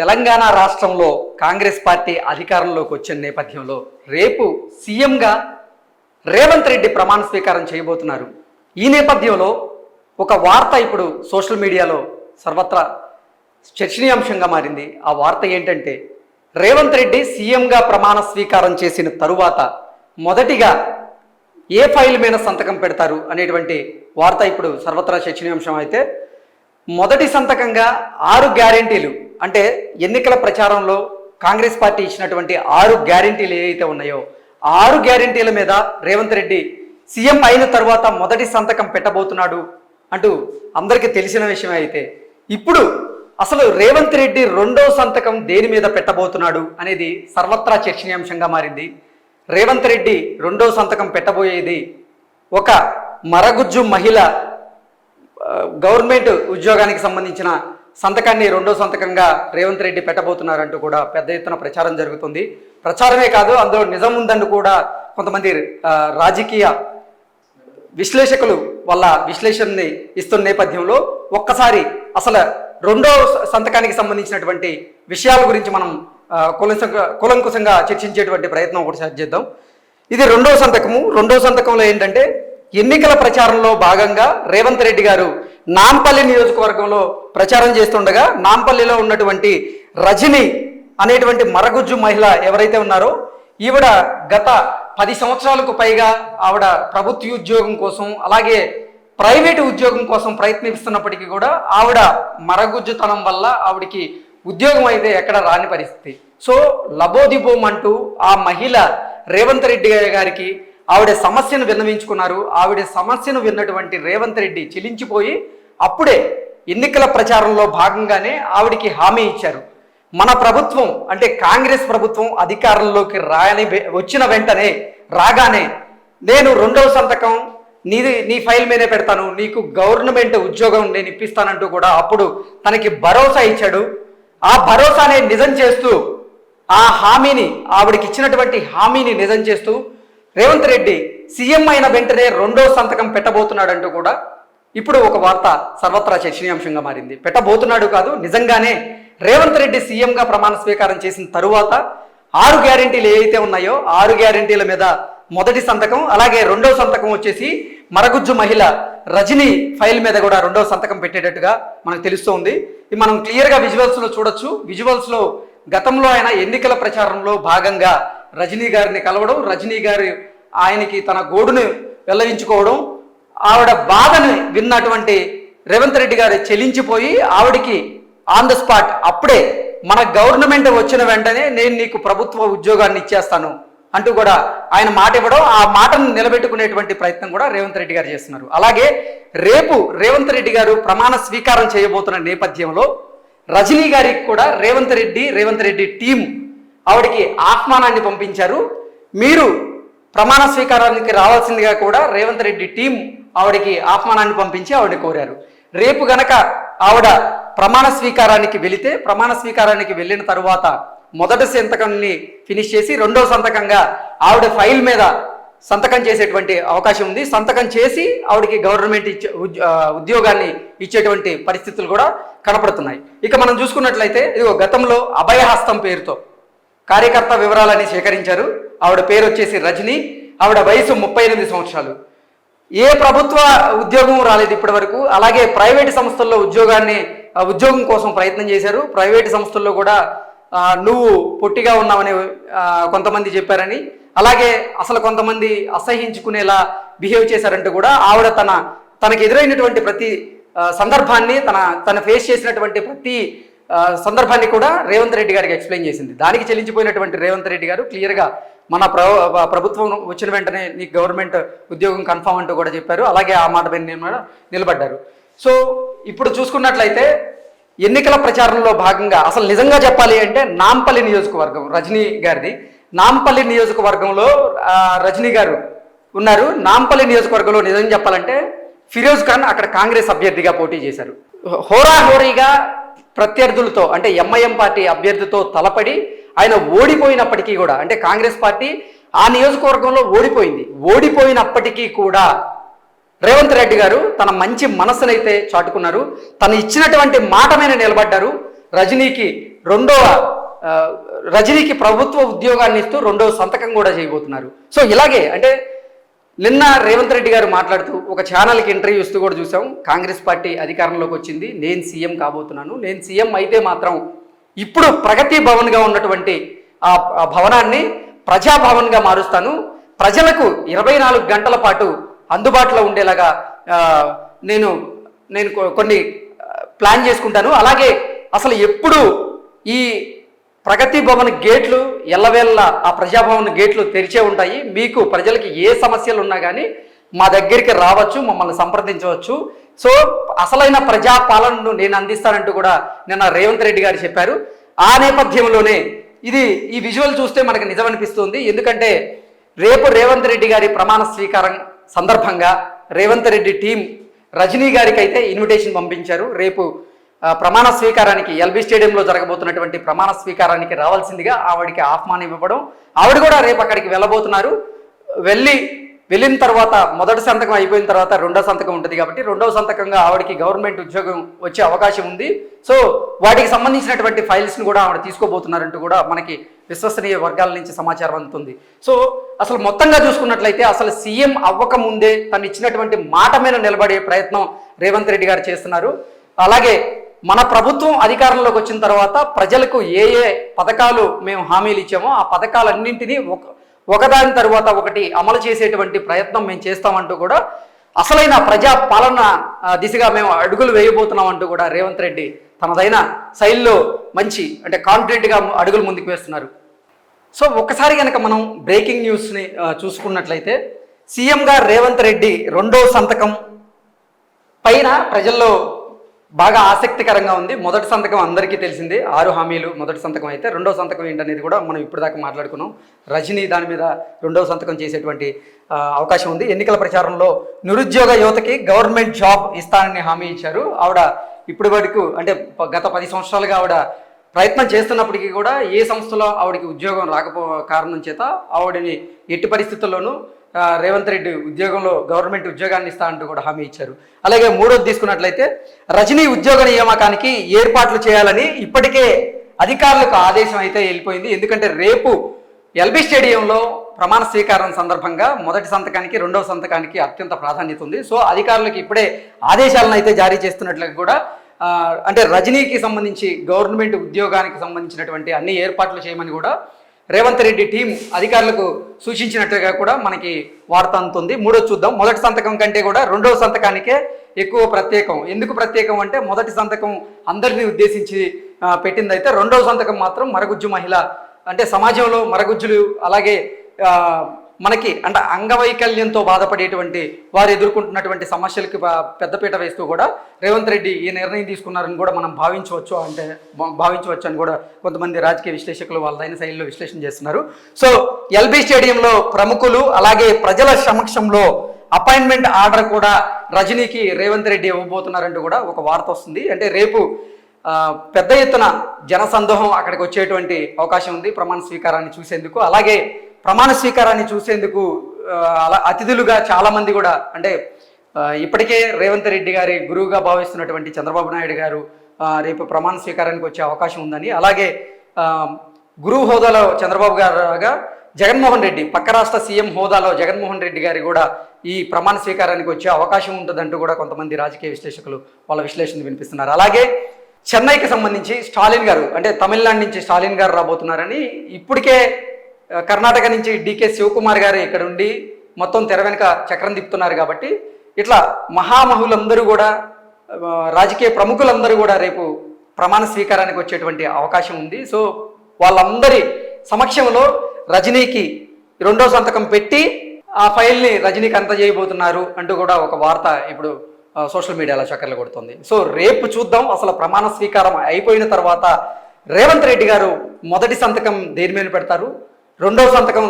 తెలంగాణ రాష్ట్రంలో కాంగ్రెస్ పార్టీ అధికారంలోకి వచ్చిన నేపథ్యంలో రేపు సీఎంగా రేవంత్ రెడ్డి ప్రమాణ స్వీకారం చేయబోతున్నారు. ఈ నేపథ్యంలో ఒక వార్త ఇప్పుడు సోషల్ మీడియాలో సర్వత్రా చర్చనీయాంశంగా మారింది. ఆ వార్త ఏంటంటే రేవంత్ రెడ్డి సీఎంగా ప్రమాణ స్వీకారం చేసిన తరువాత మొదటిగా ఏ ఫైల్ మీద సంతకం పెడతారు అనేటువంటి వార్త ఇప్పుడు సర్వత్రా చర్చనీయాంశం అయితే మొదటి సంతకంగా ఆరు గ్యారెంటీలు అంటే ఎన్నికల ప్రచారంలో కాంగ్రెస్ పార్టీ ఇచ్చినటువంటి ఆరు గ్యారెంటీలు ఏవైతే ఉన్నాయో ఆరు గ్యారెంటీల మీద రేవంత్ రెడ్డి సీఎం అయిన తర్వాత మొదటి సంతకం పెట్టబోతున్నాడు అంటూ అందరికీ తెలిసిన విషయం అయితే ఇప్పుడు అసలు రేవంత్ రెడ్డి రెండో సంతకం దేని మీద పెట్టబోతున్నాడు అనేది సర్వత్రా చర్చనీయాంశంగా మారింది. రేవంత్ రెడ్డి రెండో సంతకం పెట్టబోయేది ఒక మరగుజ్జు మహిళ గవర్నమెంట్ ఉద్యోగానికి సంబంధించిన సంతకాన్ని రెండో సంతకంగా రేవంత్ రెడ్డి పెట్టబోతున్నారంటూ కూడా పెద్ద ఎత్తున ప్రచారం జరుగుతుంది. ప్రచారమే కాదు అందులో నిజం ఉందని కూడా కొంతమంది రాజకీయ విశ్లేషకులు వాళ్ళ విశ్లేషణని ఇస్తున్న నేపథ్యంలో ఒక్కసారి అసలు రెండో సంతకానికి సంబంధించినటువంటి విషయాల గురించి మనం కులంసంగా కులంకుశంగా చర్చించేటువంటి ప్రయత్నం ఒకటి చేద్దాం. ఇది రెండో సంతకము. రెండో సంతకంలో ఏంటంటే ఎన్నికల ప్రచారంలో భాగంగా రేవంత్ రెడ్డి గారు నాంపల్లి నియోజకవర్గంలో ప్రచారం చేస్తుండగా నాంపల్లిలో ఉన్నటువంటి రజని అనేటువంటి మరగుజ్జు మహిళ ఎవరైతే ఉన్నారో ఈవిడ గత పది సంవత్సరాలకు పైగా ఆవిడ ప్రభుత్వ ఉద్యోగం కోసం అలాగే ప్రైవేటు ఉద్యోగం కోసం ప్రయత్నిస్తున్నప్పటికీ కూడా ఆవిడ మరగుజ్జుతనం వల్ల ఆవిడికి ఉద్యోగం అయితే ఎక్కడ రాని పరిస్థితి. సో లబోదిబోం అంటూ ఆ మహిళ రేవంత్ రెడ్డి గారికి ఆవిడ సమస్యను విన్నవించుకున్నారు. ఆవిడ సమస్యను విన్నటువంటి రేవంత్ రెడ్డి చెలించిపోయి అప్పుడే ఎన్నికల ప్రచారంలో భాగంగానే ఆవిడికి హామీ ఇచ్చారు. మన ప్రభుత్వం అంటే కాంగ్రెస్ ప్రభుత్వం అధికారంలోకి రాయని వచ్చిన వెంటనే రాగానే నేను రెండవ సంతకం నీది నీ ఫైల్ మీదే పెడతాను నీకు గవర్నమెంట్ ఉద్యోగం నేను ఇప్పిస్తానంటూ కూడా అప్పుడు తనకి భరోసా ఇచ్చాడు. ఆ భరోసానే నిజం చేస్తూ ఆ హామీని ఆవిడకి ఇచ్చినటువంటి హామీని నిజం చేస్తూ రేవంత్ రెడ్డి సీఎం అయిన వెంటనే రెండో సంతకం పెట్టబోతున్నాడంటూ కూడా ఇప్పుడు ఒక వార్త సర్వత్రా చర్చనీయాంశంగా మారింది. పెట్టబోతున్నాడు కాదు నిజంగానే రేవంత్ రెడ్డి సీఎంగా ప్రమాణ స్వీకారం చేసిన తరువాత ఆరు గ్యారంటీలు ఏవైతే ఉన్నాయో ఆరు గ్యారెంటీల మీద మొదటి సంతకం అలాగే రెండో సంతకం వచ్చేసి మరగుజ్జు మహిళ రజని ఫైల్ మీద కూడా రెండో సంతకం పెట్టేటట్టుగా మనకు తెలుస్తోంది ఇది మనం క్లియర్గా విజువల్స్లో చూడొచ్చు. విజువల్స్లో గతంలో ఆయన ఎన్నికల ప్రచారంలో భాగంగా రజనీ గారిని కలవడం రజనీ గారి ఆయనకి తన గోడును వెల్లవించుకోవడం ఆవిడ బాధని విన్నటువంటి రేవంత్ రెడ్డి గారు చెలించిపోయి ఆవిడికి ఆన్ ద స్పాట్ అప్పుడే మన గవర్నమెంట్ వచ్చిన వెంటనే నేను నీకు ప్రభుత్వ ఉద్యోగాన్ని ఇచ్చేస్తాను అంటూ కూడా ఆయన మాట ఇవ్వడం ఆ మాటను నిలబెట్టుకునేటువంటి ప్రయత్నం కూడా రేవంత్ రెడ్డి గారు చేస్తున్నారు. అలాగే రేపు రేవంత్ రెడ్డి గారు ప్రమాణ స్వీకారం చేయబోతున్న నేపథ్యంలో రజనీ గారికి కూడా రేవంత్ రెడ్డి రేవంత్ రెడ్డి టీం ఆవిడకి ఆహ్వానాన్ని పంపించారు. మీరు ప్రమాణ స్వీకారానికి రావాల్సిందిగా కూడా రేవంత్ రెడ్డి టీం ఆవిడకి ఆహ్వానాన్ని పంపించి ఆవిడ కోరారు. రేపు గనక ఆవిడ ప్రమాణ స్వీకారానికి వెళితే ప్రమాణ స్వీకారానికి వెళ్ళిన తరువాత మొదటి సంతకాన్ని ఫినిష్ చేసి రెండో సంతకంగా ఆవిడ ఫైల్ మీద సంతకం చేసేటువంటి అవకాశం ఉంది. సంతకం చేసి ఆవిడకి గవర్నమెంట్ ఇచ్చే ఉద్యోగాన్ని ఇచ్చేటువంటి పరిస్థితులు కూడా కనపడుతున్నాయి. ఇక మనం చూసుకున్నట్లయితే ఇదిగో గతంలో అభయహస్తం పేరుతో కార్యకర్త వివరాలని సేకరించారు. ఆవిడ పేరు వచ్చేసి రజని. ఆవిడ వయసు ముప్పై ఎనిమిది సంవత్సరాలు. ఏ ప్రభుత్వ ఉద్యోగం రాలేదు ఇప్పటి వరకు అలాగే ప్రైవేట్ సంస్థల్లో ఉద్యోగాన్ని ఉద్యోగం కోసం ప్రయత్నం చేశారు. ప్రైవేట్ సంస్థల్లో కూడా నువ్వు పొట్టిగా ఉన్నావని కొంతమంది చెప్పారని. అలాగే అసలు కొంతమంది అసహించుకునేలా బిహేవ్ చేశారంటూ కూడా ఆవిడ తన తనకు ఎదురైనటువంటి ప్రతి సందర్భాన్ని తన తను ఫేస్ చేసినటువంటి ప్రతి సందర్భాన్ని కూడా రేవంత్ రెడ్డి గారికి ఎక్స్ప్లెయిన్ చేసింది. దానికి చెల్లించిపోయినటువంటి రేవంత్ రెడ్డి గారు క్లియర్గా మన ప్ర ప్రభుత్వం వచ్చిన వెంటనే నీకు గవర్నమెంట్ ఉద్యోగం కన్ఫామ్ అంటూ కూడా చెప్పారు. అలాగే ఆ మాట మీద నిలబడ్డారు. సో ఇప్పుడు చూసుకున్నట్లయితే ఎన్నికల ప్రచారంలో భాగంగా అసలు నిజంగా చెప్పాలి అంటే నాంపల్లి నియోజకవర్గం రజనీ గారిది. నాంపల్లి నియోజకవర్గంలో రజనీ గారు ఉన్నారు. నాంపల్లి నియోజకవర్గంలో నిజం చెప్పాలంటే ఫిరోజ్ ఖాన్ అక్కడ కాంగ్రెస్ అభ్యర్థిగా పోటీ చేశారు. హోరాహోరీగా ప్రత్యర్థులతో అంటే ఎంఐఎం పార్టీ అభ్యర్థితో తలపడి ఆయన ఓడిపోయినప్పటికీ కూడా అంటే కాంగ్రెస్ పార్టీ ఆ నియోజకవర్గంలో ఓడిపోయింది. ఓడిపోయినప్పటికీ కూడా రేవంత్ రెడ్డి గారు తన మంచి మనసునైతే చాటుకున్నారు. తను ఇచ్చినటువంటి మాట మీద నిలబడ్డారు. రజనీకి రెండవ రజనీకి ప్రభుత్వ ఉద్యోగాన్ని ఇస్తూ రెండవ సంతకం కూడా చేయబోతున్నారు. సో ఇలాగే అంటే నిన్న రేవంత్ రెడ్డి గారు మాట్లాడుతూ ఒక ఛానల్కి ఇంటర్వ్యూ ఇస్తూ కూడా చూసాం. కాంగ్రెస్ పార్టీ అధికారంలోకి వచ్చింది. నేను సీఎం కాబోతున్నాను. నేను సీఎం అయితే మాత్రం ఇప్పుడు ప్రగతి భవన్గా ఉన్నటువంటి ఆ భవనాన్ని ప్రజాభవన్గా మారుస్తాను. ప్రజలకు ఇరవై నాలుగు గంటల పాటు అందుబాటులో ఉండేలాగా నేను నేను కొన్ని ప్లాన్ చేసుకుంటాను. అలాగే అసలు ఎప్పుడు ఈ ప్రగతి భవన్ గేట్లు ఎల్లవేళ్ళ ఆ ప్రజాభవన్ గేట్లు తెరిచే ఉంటాయి. మీకు ప్రజలకి ఏ సమస్యలు ఉన్నా కానీ మా దగ్గరికి రావచ్చు మమ్మల్ని సంప్రదించవచ్చు. సో అసలైన ప్రజా పాలనను నేను అందిస్తానంటూ కూడా నిన్న రేవంత్ రెడ్డి గారు చెప్పారు. ఆ నేపథ్యంలోనే ఇది ఈ విజువల్ చూస్తే మనకు నిజమనిపిస్తుంది. ఎందుకంటే రేపు రేవంత్ రెడ్డి గారి ప్రమాణ స్వీకారం సందర్భంగా రేవంత్ రెడ్డి టీం రజనీ గారికి అయితే ఇన్విటేషన్ పంపించారు. రేపు ప్రమాణ స్వీకారానికి ఎల్బీ స్టేడియంలో జరగబోతున్నటువంటి ప్రమాణ స్వీకారానికి రావాల్సిందిగా ఆవిడికి ఆహ్వానం ఇవ్వడం. ఆవిడ కూడా రేపు అక్కడికి వెళ్ళబోతున్నారు. వెళ్ళి వెళ్ళిన తర్వాత మొదటి సంతకం అయిపోయిన తర్వాత రెండో సంతకం ఉంటుంది కాబట్టి రెండవ సంతకంగా ఆవిడకి గవర్నమెంట్ ఉద్యోగం వచ్చే అవకాశం ఉంది. సో వాటికి సంబంధించినటువంటి ఫైల్స్ని కూడా ఆవిడ తీసుకోబోతున్నారంటూ కూడా మనకి విశ్వసనీయ వర్గాల నుంచి సమాచారం అందుతుంది. సో అసలు మొత్తంగా చూసుకున్నట్లయితే అసలు సీఎం అవ్వకముందే తను ఇచ్చినటువంటి మాట మీద నిలబడే ప్రయత్నం రేవంత్ రెడ్డి గారు చేస్తున్నారు. అలాగే మన ప్రభుత్వం అధికారంలోకి వచ్చిన తర్వాత ప్రజలకు ఏ ఏ పథకాలు మేము హామీలు ఇచ్చామో ఆ పథకాలన్నింటినీ ఒక ఒకదాని తర్వాత ఒకటి అమలు చేసేటువంటి ప్రయత్నం మేము చేస్తామంటూ కూడా అసలైన ప్రజా పాలన దిశగా మేము అడుగులు వేయబోతున్నాం అంటూ కూడా రేవంత్ రెడ్డి తనదైన శైలిలో మంచి అంటే కాన్ఫిడెంట్గా అడుగులు ముందుకు వేస్తున్నారు. సో ఒక్కసారి కనుక మనం బ్రేకింగ్ న్యూస్ని చూసుకున్నట్లయితే సీఎంగా రేవంత్ రెడ్డి రెండో సంతకం పైన ప్రజల్లో బాగా ఆసక్తికరంగా ఉంది. మొదటి సంతకం అందరికీ తెలిసింది. ఆరు హామీలు మొదటి సంతకం అయితే. రెండో సంతకం ఏంటనేది కూడా మనం ఇప్పటిదాకా మాట్లాడుకున్నాం. రజనీ దాని మీద రెండో సంతకం చేసేటువంటి అవకాశం ఉంది. ఎన్నికల ప్రచారంలో నిరుద్యోగ యువతకి గవర్నమెంట్ జాబ్ ఇస్తానని హామీ ఇచ్చారు. ఆవిడ ఇప్పటి వరకు అంటే గత పది సంవత్సరాలుగా ఆవిడ ప్రయత్నం చేస్తున్నప్పటికీ కూడా ఏ సంస్థలో ఆవిడకి ఉద్యోగం రాకపో కారణం చేత ఆవిడని ఎట్టి పరిస్థితుల్లోనూ రేవంత్ రెడ్డి ఉద్యోగంలో గవర్నమెంట్ ఉద్యోగాన్ని ఇస్తా అంటూ కూడా హామీ ఇచ్చారు. అలాగే మూడోది తీసుకున్నట్లయితే రజనీ ఉద్యోగ నియామకానికి ఏర్పాట్లు చేయాలని ఇప్పటికే అధికారులకు ఆదేశం అయితే వెళ్ళిపోయింది. ఎందుకంటే రేపు ఎల్బీ స్టేడియంలో ప్రమాణ స్వీకారం సందర్భంగా మొదటి సంతకానికి రెండవ సంతకానికి అత్యంత ప్రాధాన్యత ఉంది. సో అధికారులకు ఇప్పుడే ఆదేశాలను అయితే జారీ చేస్తున్నట్లుగా కూడా అంటే రజనీకి సంబంధించి గవర్నమెంట్ ఉద్యోగానికి సంబంధించినటువంటి అన్ని ఏర్పాట్లు చేయమని కూడా రేవంత్ రెడ్డి టీం అధికారులకు సూచించినట్టుగా కూడా మనకి వార్త అందుతుంది. మూడో చూద్దాం. మొదటి సంతకం కంటే కూడా రెండవ సంతకానికే ఎక్కువ ప్రత్యేకం. ఎందుకు ప్రత్యేకం అంటే మొదటి సంతకం అందరినీ ఉద్దేశించి పెట్టిందైతే రెండవ సంతకం మాత్రం మరగుజ్జు మహిళ. అంటే సమాజంలో మరగుజ్జులు అలాగే మనకి అంటే అంగవైకల్యంతో బాధపడేటువంటి వారు ఎదుర్కొంటున్నటువంటి సమస్యలకి పెద్దపీట వేస్తూ కూడా రేవంత్ రెడ్డి ఈ నిర్ణయం తీసుకున్నారని కూడా మనం భావించవచ్చు అంటే భా- భావించవచ్చు అని కూడా కొంతమంది రాజకీయ విశ్లేషకులు వాళ్ళదైన శైలిలో విశ్లేషణ చేస్తున్నారు. సో ఎల్బీ స్టేడియంలో ప్రముఖులు అలాగే ప్రజల సమక్షంలో అపాయింట్మెంట్ ఆర్డర్ కూడా రజనీకి రేవంత్ రెడ్డి ఇవ్వబోతున్నారంటూ కూడా ఒక వార్త వస్తుంది. అంటే రేపు పెద్ద ఎత్తున జనసందోహం అక్కడికి వచ్చేటువంటి అవకాశం ఉంది ప్రమాణ స్వీకారాన్ని చూసేందుకు. అలాగే ప్రమాణ స్వీకారాన్ని చూసేందుకు అలా అతిథులుగా చాలామంది కూడా అంటే ఇప్పటికే రేవంత్ రెడ్డి గారి గురువుగా భావిస్తున్నటువంటి చంద్రబాబు నాయుడు గారు రేపు ప్రమాణ స్వీకారానికి వచ్చే అవకాశం ఉందని. అలాగే గురువు హోదాలో చంద్రబాబు గారుగా జగన్మోహన్ రెడ్డి పక్క రాష్ట్ర సీఎం హోదాలో జగన్మోహన్ రెడ్డి గారి కూడా ఈ ప్రమాణ స్వీకారానికి వచ్చే అవకాశం ఉంటుందంటూ కూడా కొంతమంది రాజకీయ విశ్లేషకులు వాళ్ళ విశ్లేషణ వినిపిస్తున్నారు. అలాగే చెన్నైకి సంబంధించి స్టాలిన్ గారు అంటే తమిళనాడు నుంచి స్టాలిన్ గారు రాబోతున్నారని ఇప్పటికే కర్ణాటక నుంచి డికే శివకుమార్ గారు ఇక్కడ ఉండి మొత్తం తెర వెనుక చక్రం తిప్పుతున్నారు కాబట్టి ఇట్లా మహామహులందరూ కూడా రాజకీయ ప్రముఖులందరూ కూడా రేపు ప్రమాణ స్వీకారానికి వచ్చేటువంటి అవకాశం ఉంది. సో వాళ్ళందరి సమక్షంలో రజనీకి రెండో సంతకం పెట్టి ఆ ఫైల్ని రజనీకి అందజేయబోతున్నారు అంటూ కూడా ఒక వార్త ఇప్పుడు సోషల్ మీడియాలో చక్కర్లు కొడుతుంది. సో రేపు చూద్దాం. అసలు ప్రమాణ స్వీకారం అయిపోయిన తర్వాత రేవంత్ రెడ్డి గారు మొదటి సంతకం దేని మీద పెడతారు? రెండో సంతకం